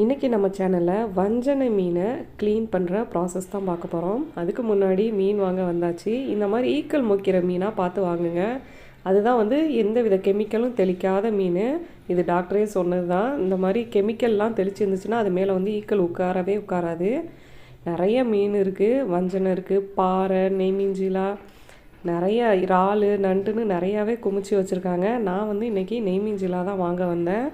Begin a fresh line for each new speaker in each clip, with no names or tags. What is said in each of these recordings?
இன்றைக்கி நம்ம சேனலில் வஞ்சனை மீனை க்ளீன் பண்ணுற ப்ராசஸ் தான் பார்க்க போகிறோம் அதுக்கு முன்னாடி மீன் வாங்க வந்தாச்சு. இந்த மாதிரி ஈக்கல் மொக்கிற மீனாக பார்த்து வாங்குங்க. அதுதான் வந்து எந்த வித கெமிக்கலும் தெளிக்காத மீன். இது டாக்டரே சொன்னது தான் இந்த மாதிரி கெமிக்கல்லாம் தெளிச்சிருந்துச்சுன்னா அது மேலே வந்து ஈக்கல் உட்காரவே உட்காராது. நிறைய மீன் இருக்குது வஞ்சனை இருக்குது பாறை நெய்மீஞ்சிலா நிறைய இறால் நண்டுன்னு நிறையாவே குமிச்சு வச்சுருக்காங்க. நான் வந்து இன்றைக்கி நெய்மீஞ்சிலா தான் வாங்க வந்தேன்.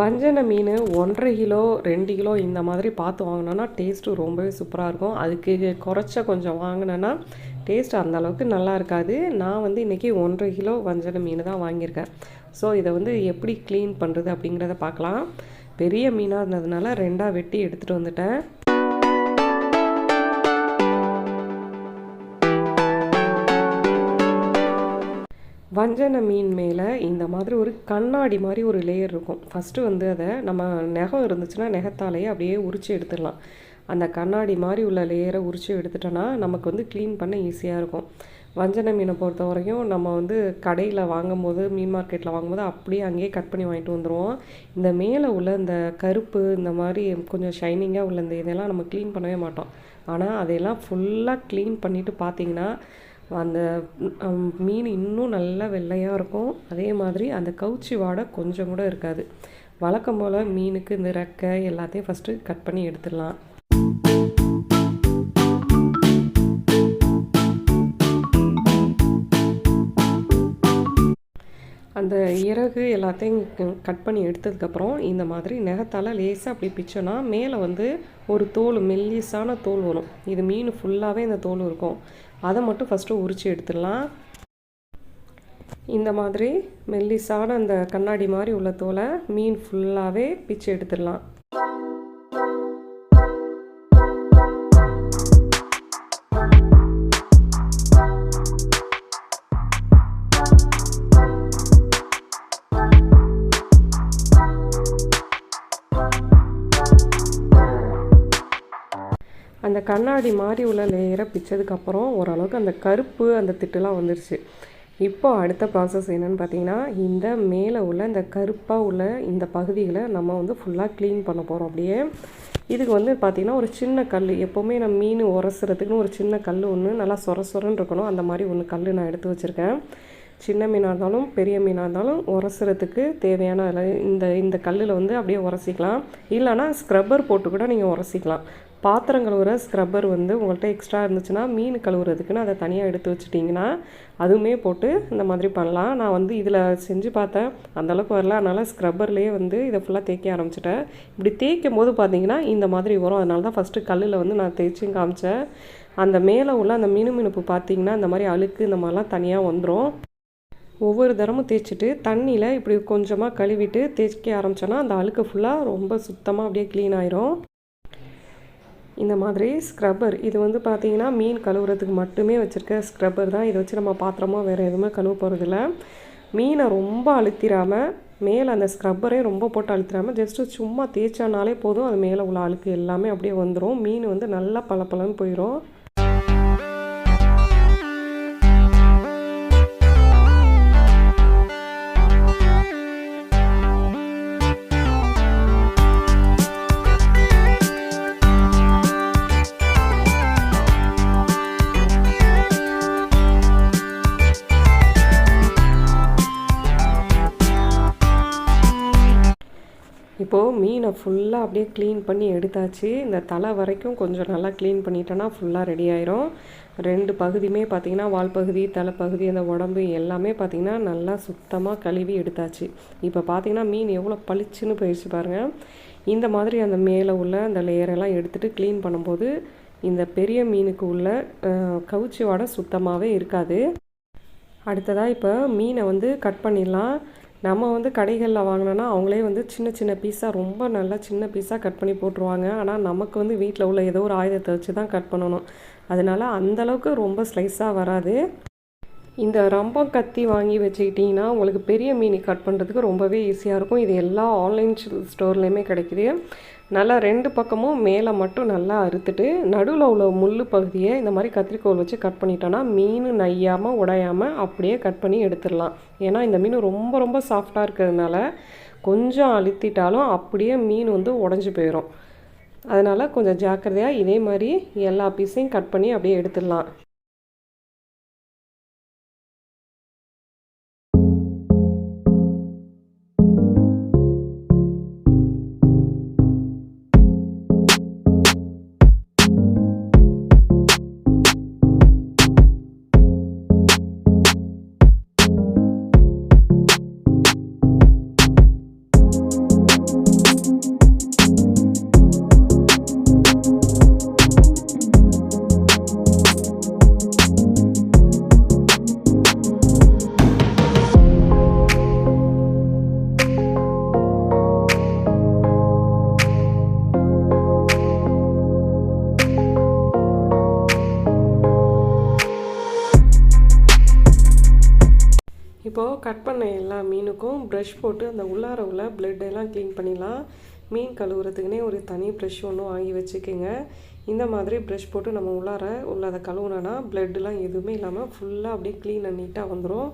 வஞ்சனை மீன் ஒன்றரை கிலோ ரெண்டு கிலோ இந்த மாதிரி பார்த்து வாங்கினோன்னா டேஸ்ட்டு ரொம்பவே சூப்பராக இருக்கும். அதுக்கு குறைச்ச கொஞ்சம் வாங்கினேன்னா டேஸ்ட் அந்தளவுக்கு நல்லா இருக்காது. நான் வந்து இன்றைக்கி ஒன்றரை கிலோ வஞ்சனை மீன் தான் வாங்கியிருக்கேன். ஸோ இதை வந்து எப்படி க்ளீன் பண்ணுறது அப்படிங்கிறத பார்க்கலாம். பெரிய மீனாக இருந்ததுனால ரெண்டாக வெட்டி எடுத்துகிட்டு வந்துட்டேன். வஞ்சனை மீன் மேலே இந்த மாதிரி ஒரு கண்ணாடி மாதிரி ஒரு லேயர் இருக்கும். ஃபஸ்ட்டு வந்து அதை நம்ம நெகம் இருந்துச்சுன்னா நெகத்தாலேயே அப்படியே உரித்து எடுத்துடலாம். அந்த கண்ணாடி மாதிரி உள்ள லேயரை உரித்து எடுத்துட்டோன்னா நமக்கு வந்து க்ளீன் பண்ண ஈஸியாக இருக்கும். வஞ்சனை மீனை பொறுத்த வரைக்கும் நம்ம வந்து கடையில் வாங்கும்போது மீன் மார்க்கெட்டில் வாங்கும்போது அப்படியே அங்கேயே கட் பண்ணி வாங்கிட்டு வந்துடுவோம் இந்த மேலே உள்ள இந்த கருப்பு இந்த மாதிரி கொஞ்சம் ஷைனிங்காக உள்ள இந்த இதெல்லாம் நம்ம க்ளீன் பண்ணவே மாட்டோம். ஆனால் அதையெல்லாம் ஃபுல்லாக க்ளீன் பண்ணிவிட்டு பார்த்தீங்கன்னா அந்த மீன் இன்னும் நல்லா வெள்ளையாக இருக்கும். அதே மாதிரி அந்த கவுச்சி வாடை கொஞ்சம் கூட இருக்காது. வழக்கம் போல் மீனுக்கு இந்த ரெக்கை எல்லாத்தையும் ஃபஸ்ட்டு கட் பண்ணி எடுத்துடலாம். அந்த இறகு எல்லாத்தையும் கட் பண்ணி எடுத்ததுக்கப்புறம் இந்த மாதிரி நெகத்தால் லேசாக அப்படி பிச்சோன்னா மேலே வந்து ஒரு தோல் மெல்லிஸான தோல் வரும். இது மீன் ஃபுல்லாகவே இந்த தோல் இருக்கும். அதை மட்டும் ஃபஸ்ட்டு உரித்து எடுத்துடலாம். இந்த மாதிரி மெல்லிசான அந்த கண்ணாடி மாதிரி உள்ள தோலை மீன் ஃபுல்லாகவே பிச்சு எடுத்துடலாம். அந்த கண்ணாடி மாதிரி உள்ள லேயரை பிச்சதுக்கப்புறம் ஓரளவுக்கு அந்த கருப்பு அந்த திட்டுலாம் வந்துருச்சு. இப்போ அடுத்த ப்ராசஸ் என்னென்னு பார்த்தீங்கன்னா இந்த மேலே உள்ள இந்த கருப்பாக உள்ள இந்த பகுதிகளை நம்ம வந்து ஃபுல்லாக க்ளீன் பண்ண போகிறோம் அப்படியே. இதுக்கு வந்து பார்த்திங்கன்னா ஒரு சின்ன கல் எப்போவுமே நம்ம மீன் உரசுறதுக்குன்னு ஒரு சின்ன கல் ஒன்று நல்லா சொர சொரன்னு இருக்கணும். அந்த மாதிரி ஒன்று கல் நான் எடுத்து வச்சுருக்கேன். சின்ன மீனாக இருந்தாலும் பெரிய மீனாக இருந்தாலும் உரசுறதுக்கு தேவையான இந்த இந்த கல்லில் வந்து அப்படியே உரசிக்கலாம். இல்லைனா ஸ்க்ரப்பர் போட்டு கூட நீங்கள் உரசிக்கலாம். பாத்திரம் கழுவுற ஸ்க்ரப்பர் வந்து உங்கள்கிட்ட எக்ஸ்ட்ரா இருந்துச்சுன்னா மீன் கழுவுறதுக்குன்னு அதை தனியாக எடுத்து வச்சுட்டிங்கன்னா அதுவுமே போட்டு இந்த மாதிரி பண்ணலாம். நான் வந்து இதில் செஞ்சு பார்த்தேன். அந்தளவுக்கு வரல. அதனால் ஸ்க்ரப்பர்லேயே வந்து இதை ஃபுல்லாக தேய்க்க ஆரம்பிச்சிட்டேன். இப்படி தேய்க்கும் போது பார்த்தீங்கன்னா இந்த மாதிரி வரும் அதனால தான் ஃபஸ்ட்டு கல்லில் வந்து நான் தேய்ச்சும் காமிச்சேன். அந்த மேலே உள்ள அந்த மினுமினுப்பு பார்த்தீங்கன்னா இந்த மாதிரி அழுக்கு இந்த மாதிரிலாம் தனியாக வந்துடும் ஒவ்வொரு தரமும் தேய்ச்சிட்டு தண்ணியில் இப்படி கொஞ்சமாக கழுவிட்டு தேய்க்க ஆரம்பித்தோன்னா அந்த அழுக்கு ஃபுல்லாக ரொம்ப சுத்தமாக அப்படியே க்ளீன் ஆயிரும். இந்த மாதிரி ஸ்க்ரப்பர் இது வந்து பார்த்திங்கன்னா மீன் கழுவுறதுக்கு மட்டுமே வச்சுருக்க ஸ்க்ரப்பர் தான். இதை வச்சு நம்ம பாத்திரமோ வேறு எதுவுமே கழுவ போகிறதில்ல மீனை ரொம்ப அழுத்திராமல் மேலே அந்த ஸ்க்ரப்பரே ரொம்ப போட்டு அழுத்திராமல் ஜஸ்ட்டு சும்மா தேய்ச்சானாலே போதும். அது மேலே உள்ள அழுக்கு எல்லாமே அப்படியே வந்துடும் மீன் வந்து நல்லா பளபளன்னு போயிடும் இப்போது மீனை ஃபுல்லாக அப்படியே க்ளீன் பண்ணி எடுத்தாச்சு. இந்த தலை வரைக்கும் கொஞ்சம் நல்லா க்ளீன் பண்ணிட்டோன்னா ஃபுல்லாக ரெடி ஆயிரும். ரெண்டு பகுதியுமே பார்த்திங்கன்னா வால் பகுதி தலைப்பகுதி அந்த உடம்பு எல்லாமே பார்த்திங்கன்னா நல்லா சுத்தமாக கழுவி எடுத்தாச்சு. இப்போ பார்த்திங்கன்னா மீன் எவ்வளோ பளிச்சுன்னு போயிடுச்சு பாருங்கள் இந்த மாதிரி அந்த மேலே உள்ள அந்த லேயரெல்லாம் எடுத்துகிட்டு க்ளீன் பண்ணும்போது இந்த பெரிய மீனுக்கு உள்ள கவுச்சி வாடை சுத்தமாகவே இருக்காது. அடுத்ததாக இப்போ மீனை வந்து கட் பண்ணிடலாம். நம்ம வந்து கடைகளில் வாங்கினோன்னா அவங்களே வந்து சின்ன சின்ன பீஸாக ரொம்ப நல்லா சின்ன பீஸாக கட் பண்ணி போட்டுருவாங்க. ஆனால் நமக்கு வந்து வீட்டில் உள்ள ஏதோ ஒரு ஆயுதத்தை வச்சு தான் கட் பண்ணணும். அதனால் அந்தளவுக்கு ரொம்ப ஸ்லைஸாக வராது. இந்த ரம்பம் கத்தி வாங்கி வச்சுக்கிட்டிங்கன்னா உங்களுக்கு பெரிய மீன் கட் பண்ணுறதுக்கு ரொம்பவே ஈஸியாக இருக்கும். இது எல்லா ஆன்லைன் ஸ்டோர்லேயுமே கிடைக்குது. நல்லா ரெண்டு பக்கமும் மேலே மட்டும் நல்லா அறுத்துட்டு நடுவில் உள்ள முள் பகுதியை இந்த மாதிரி கத்திரிக்கோல் வச்சு கட் பண்ணிட்டோன்னா மீன் நையாமல் உடையாமல் அப்படியே கட் பண்ணி எடுத்துடலாம். ஏன்னா இந்த மீன் ரொம்ப ரொம்ப சாஃப்டாக இருக்கிறதுனால கொஞ்சம் அழுத்திட்டாலும் அப்படியே மீன் வந்து உடஞ்சி போயிடும் அதனால் கொஞ்சம் ஜாக்கிரதையாக இதே மாதிரி எல்லா பீஸையும் கட் பண்ணி அப்படியே எடுத்துடலாம். இப்போது கட் பண்ண எல்லா மீனுக்கும் ப்ரஷ் போட்டு அந்த உள்ளார உள்ள பிளட்டெல்லாம் எல்லாம் க்ளீன் பண்ணிடலாம். மீன் கழுவுறதுக்குனே ஒரு தனி ப்ரஷ் ஒன்று வாங்கி வச்சுக்கோங்க. இந்த மாதிரி ப்ரஷ் போட்டு நம்ம உள்ளார உள்ளதை கழுவுனோன்னா பிளட்டுலாம் எதுவுமே இல்லாமல் ஃபுல்லாக அப்படியே க்ளீன் நீட்டாக வந்துடும்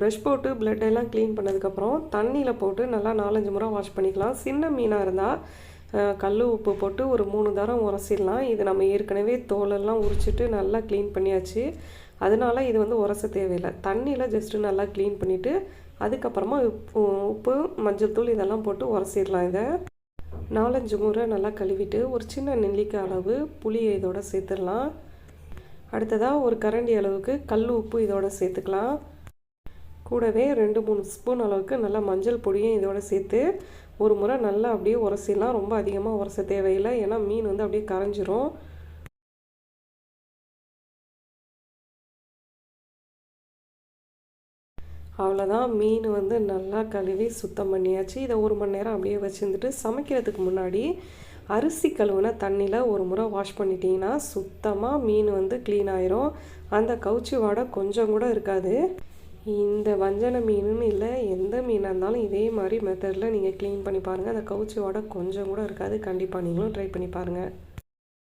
ப்ரஷ் போட்டு பிளட்டெல்லாம் எல்லாம் க்ளீன் பண்ணதுக்கப்புறம் தண்ணியில் போட்டு நல்லா நாலஞ்சு முறை வாஷ் பண்ணிக்கலாம். சின்ன மீனாக இருந்தால் கல் உப்பு போட்டு ஒரு மூணு தரம் உரசிடலாம். இது நம்ம ஏற்கனவே தோலெல்லாம் உரிச்சிட்டு நல்லா க்ளீன் பண்ணியாச்சு. அதனால இது வந்து உரச தேவையில்லை. தண்ணியில் ஜஸ்ட்டு நல்லா க்ளீன் பண்ணிவிட்டு அதுக்கப்புறமா உப்பு உப்பு மஞ்சள் தூள் இதெல்லாம் போட்டு உரசிடலாம் இதை. நாலஞ்சு முறை நல்லா கழுவிட்டு ஒரு சின்ன நெல்லிக்காய் அளவு புளியை இதோட சேர்த்துடலாம். அடுத்ததாக ஒரு கரண்டி அளவுக்கு கல் உப்பு இதோட சேர்த்துக்கலாம். கூடவே ரெண்டு மூணு ஸ்பூன் அளவுக்கு நல்லா மஞ்சள் பொடியும் இதோட சேர்த்து ஒரு முறை நல்லா அப்படியே உரசிடலாம். ரொம்ப அதிகமாக உரச தேவையில்லை. ஏன்னா மீன் வந்து அப்படியே கரைஞ்சிரும். அவ்வளோதான் மீன் வந்து நல்லா கழுவி சுத்தம் பண்ணியாச்சு. இதை ஒரு மணி நேரம் அப்படியே வச்சுருந்துட்டு சமைக்கிறதுக்கு முன்னாடி அரிசி கழுவுன தண்ணியில் ஒரு முறை வாஷ் பண்ணிட்டீங்கன்னா சுத்தமாக மீன் வந்து க்ளீன் ஆயிரும். அந்த கவுச்சி வாடை கொஞ்சம் கூட இருக்காது. இந்த வஞ்சன மீனுன்னு இல்லை எந்த மீனாக இருந்தாலும் இதே மாதிரி மெத்தடில் நீங்கள் க்ளீன் பண்ணி பாருங்கள் அந்த கவுச்சி வாடை கொஞ்சம் கூட இருக்காது. கண்டிப்பாக நீங்களும் ட்ரை பண்ணி பாருங்கள்